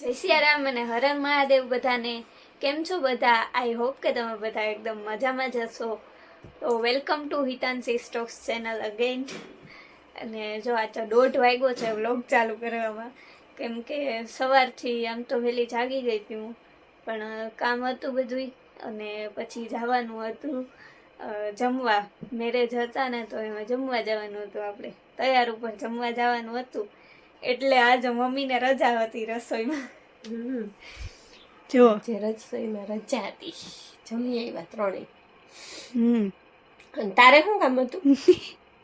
જય સિયારામ અને હરણ મહાદેવ બધાને. કેમ છો બધા? આઈ હોપ કે તમે બધા એકદમ મજામાં જશો તો welcome to Hitanshi stocks channel again અને જો આ તો દોઢ વાગ્યો છે વ્લોગ ચાલુ કરવામાં. કેમ કે સવારથી આમ તો વહેલી જાગી ગઈ હતી હું. પણ કામ હતું બધું અને પછી જવાનું હતું જમવા. મેરેજ હતા ને તો એમાં જમવા જવાનું હતું આપણે. તૈયાર ઉપર જમવા જવાનું હતું. એટલે આજે મમ્મીને રજા હતી રસોઈમાં. જો. જે રસોઈમાં રજા હતી જમી આવ્યા ત્રણેય. હમ. અને તારે શું કામ હતું?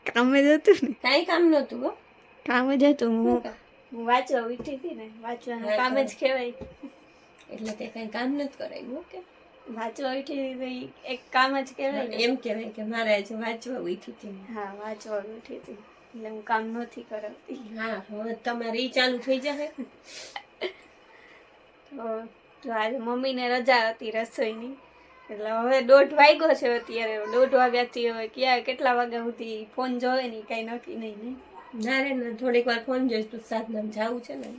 કામ જ હતું ને. કાંઈ કામ નહોતું હો? કામ જ હતું હું. હું વાંચવા ઉઠી હતી ને વાંચવાનું કામ જ કહેવાય. એટલે તે કાંઈ કામ નથી કરાયું ઓકે વાંચવા ઉઠી હતી ભાઈ એક કામ જ કહેવાય ને. એમ કહેવાય કે મારે આજે વાંચવા ઉઠી હતી હા વાંચવા ઉઠી હતી. એટલે હું કામ નથી કરાવતી. હા હવે તમારે ઈ ચાલુ થઈ જશે. તો આજે મમ્મીને રજા હતી રસોઈની. એટલે હવે દોઢ વાગ્યો છે અત્યારે. દોઢ વાગ્યાથી હવે ક્યાં કેટલા વાગ્યા સુધી ફોન જોવે ને કાંઈ નક્કી નહીં ને. ના રે ને થોડીક વાર ફોન જોઈશ તું સાધનામ જવું છે ને?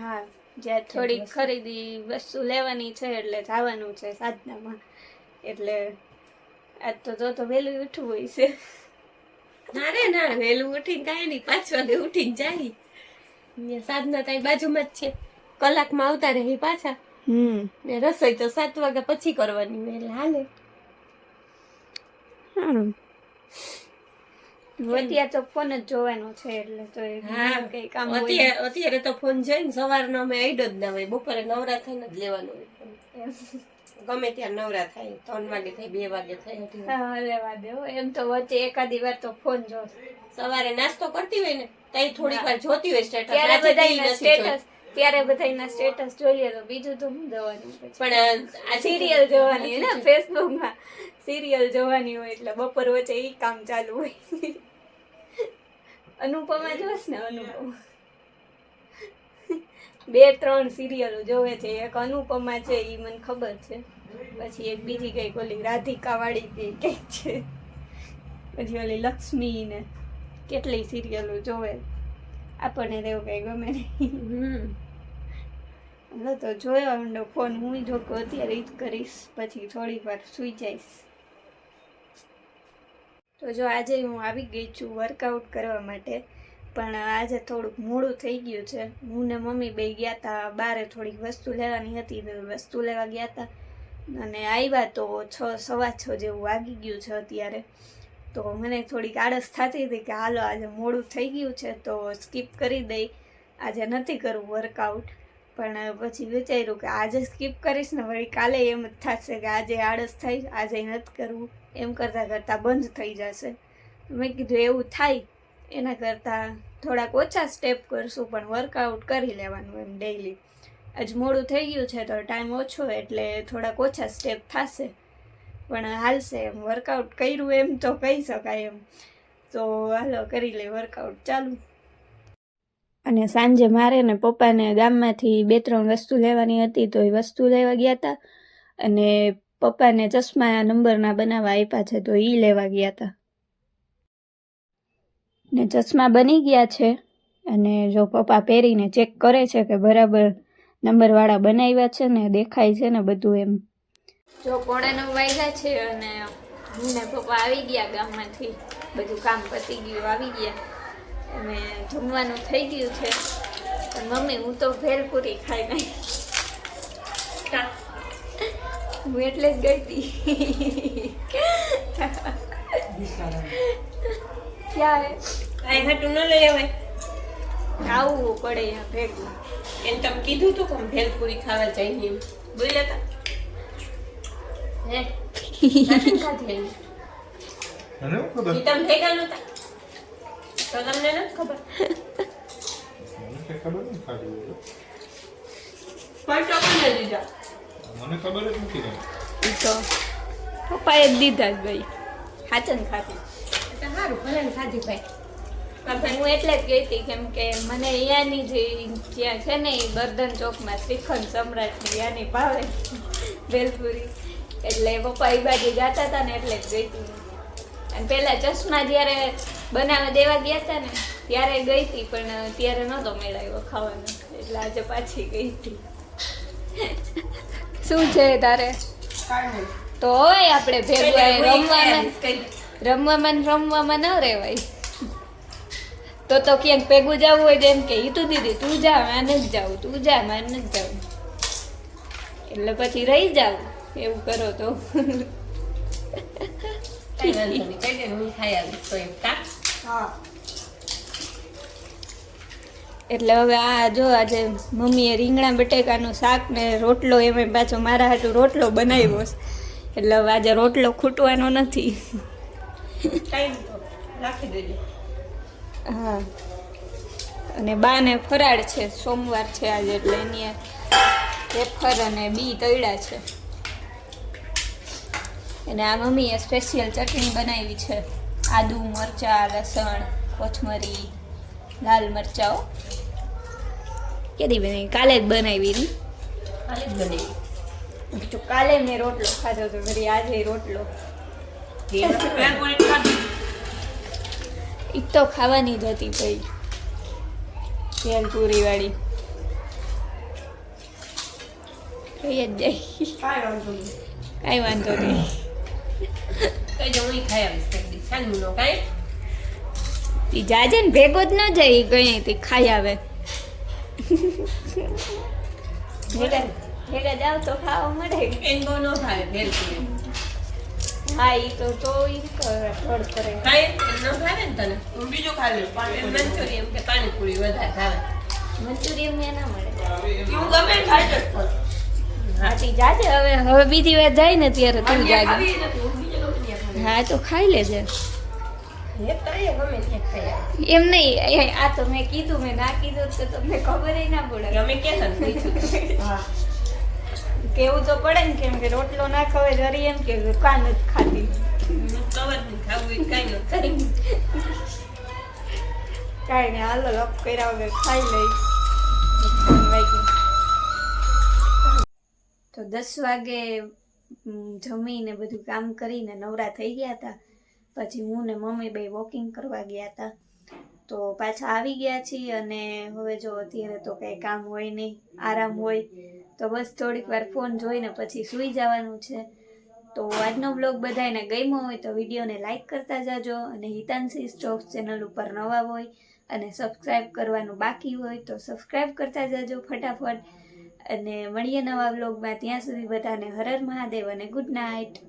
હા જ્યાં થોડીક ખરીદી વસ્તુ લેવાની છે એટલે જવાનું છે સાધનામાં. એટલે આજ તો જો તો વહેલું ઉઠવું હોય છે. ના રે ના વહેલું ઉઠીને કાંઈ નહીં પાંચ વાગે ઉઠીને જાય. સાધના તારી બાજુમાં જ છે. કલાકમાં આવતા રહી પાછા. હમ. ને રસોઈ તો સાત વાગ્યા પછી કરવાની મેં હાલે. અત્યારે તો ફોન જ જોવાનો છે એટલે તો હા કઈ કામ અત્યારે અત્યારે તો ફોન જોઈને સવારનો અમે આઈડો જ ના હોય બપોરે નવરા થઈને જ લેવાનું હોય ગમે ત્યાં નવરા થાય ત્રણ વાગે થાય બે વાગે થાય. વાગે. લેવા દેવો એમ તો વચ્ચે એકાદી વાર તો ફોન જો સવારે નાસ્તો કરતી હોય ને તઈ થોડીક વાર જોતી હોય સ્ટેટસ ત્યારે બધાયના બધાના જોઈ. સ્ટેટસ સ્ટેટસ જોઈએ તો બીજું તો હું દવાનું પણ આ સિરિયલ જોવાની ને ફેસબુકમાં સિરિયલ જોવાની હોય એટલે બપોર વચ્ચે એ કામ ચાલુ હોય. અનુપમા જોશ ને અનુપમા? બે ત્રણ સિરિયલો જોવે છે. એક અનુપમા છે એ મને ખબર છે. પછી એક બીજી કઈ ઓલી રાધિકા વાળી કે કંઈક છે. પછી ઓલી લક્ષ્મી ને કેટલી સિરિયલો જોવે. આપણને તો કંઈ ગમે નહીં. હમણાં તો જોયો ઊંડો ફોન. હું જો કે અત્યારે જ કરીશ પછી થોડીક વાર સૂઈ જઈશ. તો જો આજે હું આવી ગઈ છું વર્કઆઉટ કરવા માટે પણ આજે થોડુંક મોડું થઈ ગયું છે. હું ને મમ્મી બે ગયા હતા બારે થોડીક વસ્તુ લેવાની હતી તો વસ્તુ લેવા ગયા હતા અને આવ્યા તો છ સવા છ જેવું વાગી ગયું છે અત્યારે. તો મને થોડીક આળસ થતી હતી કે હાલો, આજે મોડું થઈ ગયું છે, તો સ્કીપ કરી દઈ. આજે નથી કરવું વર્કઆઉટ પણ પછી વિચાર્યું કે આજે સ્કીપ કરીશ ને વળી કાલે એમ જ થશે કે આજે આળસ થઈ, આજે નથી કરવું. એમ કરતાં કરતાં બંધ થઈ જશે. મેં કીધું એવું થાય, એના કરતાં થોડાક ઓછા સ્ટેપ કરશું, પણ વર્કઆઉટ કરી લેવાનું એમ ડેઈલી આજ મોડું થઈ ગયું છે, તો ટાઈમ ઓછો, એટલે થોડાક ઓછા સ્ટેપ થશે. પણ હાલશે એમ વર્કઆઉટ કર્યું એમ તો કહી શકાય એમ. તો હાલો કરી લે વર્કઆઉટ ચાલુ. અને સાંજે મારે ને પપ્પાને ગામમાંથી બે ત્રણ વસ્તુ લેવાની હતી તો એ વસ્તુ લેવા ગયા હતા અને પપ્પાને ચશ્મા નંબરના બનાવવા આપ્યા છે તો એ લેવા ગયા હતા ને ચશ્મા બની ગયા છે અને જો પપ્પા પહેરીને ચેક કરે છે કે બરાબર નંબરવાળા બનાવ્યા છે ને દેખાય છે ને બધું એમ. જો પોણા નવ વાગ્યા છે અને હું ને પપ્પા આવી ગયા ગામમાંથી. બધું કામ પતી ગયું આવી ગયા. અને જમવાનું થઈ ગયું છે. મમ્મી હું તો ભેલપુરી ખાઈ નહીં હું એટલે જ ગઈ હતી ક્યાં કાંઈ હાટું ન લઈ આવે. આવવું પડે ભેગું એમ તમે કીધું તું કે ભેલપુરી ખાવા જઈએ બોલ્યા તા. પપ્પાએ જ દીધા જ ભાઈ. હાચન ખાતી એટલે સારું ભલે ને ખાધી ભાઈ. પણ હું એટલે જ ગઈ હતી કેમ કે મને અહીંયાની જે જ્યાં છે ને એ બર્ધન ચોકમાં શ્રીખંડ સમ્રાટની ત્યાંની ભાવે ભેલપુરી એટલે પપ્પા એ બાજુ જતા હતા ને એટલે જ ગઈ હતી અને પહેલાં ચશ્મા જ્યારે બનાવવા દેવા ગયા હતા ને ત્યારે ગઈ હતી પણ ત્યારે નહોતો મેળાવ્યો ખાવાનો. એટલે આજે પાછી ગઈ હતી શું છે તારે? તો હોય આપણે ભેગું રમવામાં રમવામાં રમવામાં ન રહેવાય તો તો ક્યાંક ભેગું જવું હોય તો એમ કે ઈ તું દીદી તું જા મારે જ જાવું તું જા મારે નથી જાઉં એટલે પછી રહી જાવ. એવું કરો તો. કાંઈ વાંધો નહીં કઈ દે હું ખાઈ આવીશ તો એમ કા? હા. એટલે હવે આ જો આજે મમ્મીએ રીંગણા બટેકાનું શાક ને રોટલો એમાં પાછો મારા હાટું રોટલો બનાવ્યો છે. એટલે હવે આજે રોટલો ખૂટવાનો નથી. હા. અને બાને ફરાળ છે સોમવાર છે આજે એટલે એની વેફર અને બી તળ્યા છે. અને આ મમ્મીએ સ્પેશિયલ ચટણી બનાવી છે. આદુ મરચાં લસણ કોથમરી લાલ મરચાઓ કેદી બનાવી કાલે જ બનાવી હતી કાલે જ બનાવી. તો કાલે મેં રોટલો ખાધો તો ફરી આજે રોટલો. ભેળપૂરી તો ખાવાની જ હતી ભાઈ. ભેલપુરી વાળી કઈ જ જાય. કાંઈ વાંધો નહીં. કાંઈ વાંધો નહીં. કઈ હું ખાઈ આવીશ સાંજનો કાંઈ ઈ જાજે ને ભેગો જ ન જાય કઈ તે ખાઈ આવે. ભેગા ભેગા જાવ તો ખાવા મળે. એન બહુ ન ભાવે બિલકુલ હા ઈ તો તો ઈ ફળ કરે. કાંઈ ન ખાવે ને તને? હું બીજું ખાઈ લઉં. એમ મંચુરિયન કે પાણીપુરી વધારે ખાવે. મંચુરિયમ મેં ના મળે. એવું ગમે ખાઈ જ હા તી જાજે. હવે હવે બીજી વાર જાય ને ત્યારે તું જાજે. હું તો ખાઈ લેજે. એમ નહીં આ તો મેં કીધું મેં ના કીધું તો તમને ખબર ના પડે. અમે ક્યાં. કેવું તો પડે ને કેમ કે રોટલો ના ખવાય જરી એમ કે કાન જ ખાતી. કાંઈ ન થાય. કાંઈ નહીં હાલો લપ કર્યા વગર ખાઈ લઈ. તો દસ વાગે જમીને બધું કામ કરીને નવરા થઈ ગયા હતા. પછી હું ને મમ્મી બે વોકિંગ કરવા ગયા હતા. તો પાછા આવી ગયા છીએ અને હવે જો અત્યારે તો કંઈ કામ હોય નહીં, આરામ હોય, તો બસ થોડીક વાર ફોન જોઈને પછી સૂઈ જવાનું છે. તો આજનો બ્લોગ બધાને ગમ્યો હોય તો વિડીયોને લાઈક કરતા જાજો અને હિતાંશી સ્ટોક્સ ચેનલ ઉપર નવા હોય અને સબસ્ક્રાઈબ કરવાનું બાકી હોય તો સબસ્ક્રાઈબ કરતા જાજો ફટાફટ. અને મળીએ નવા બ્લોગમાં ત્યાં સુધી બધાને હરર મહાદેવ અને ગુડ નાઇટ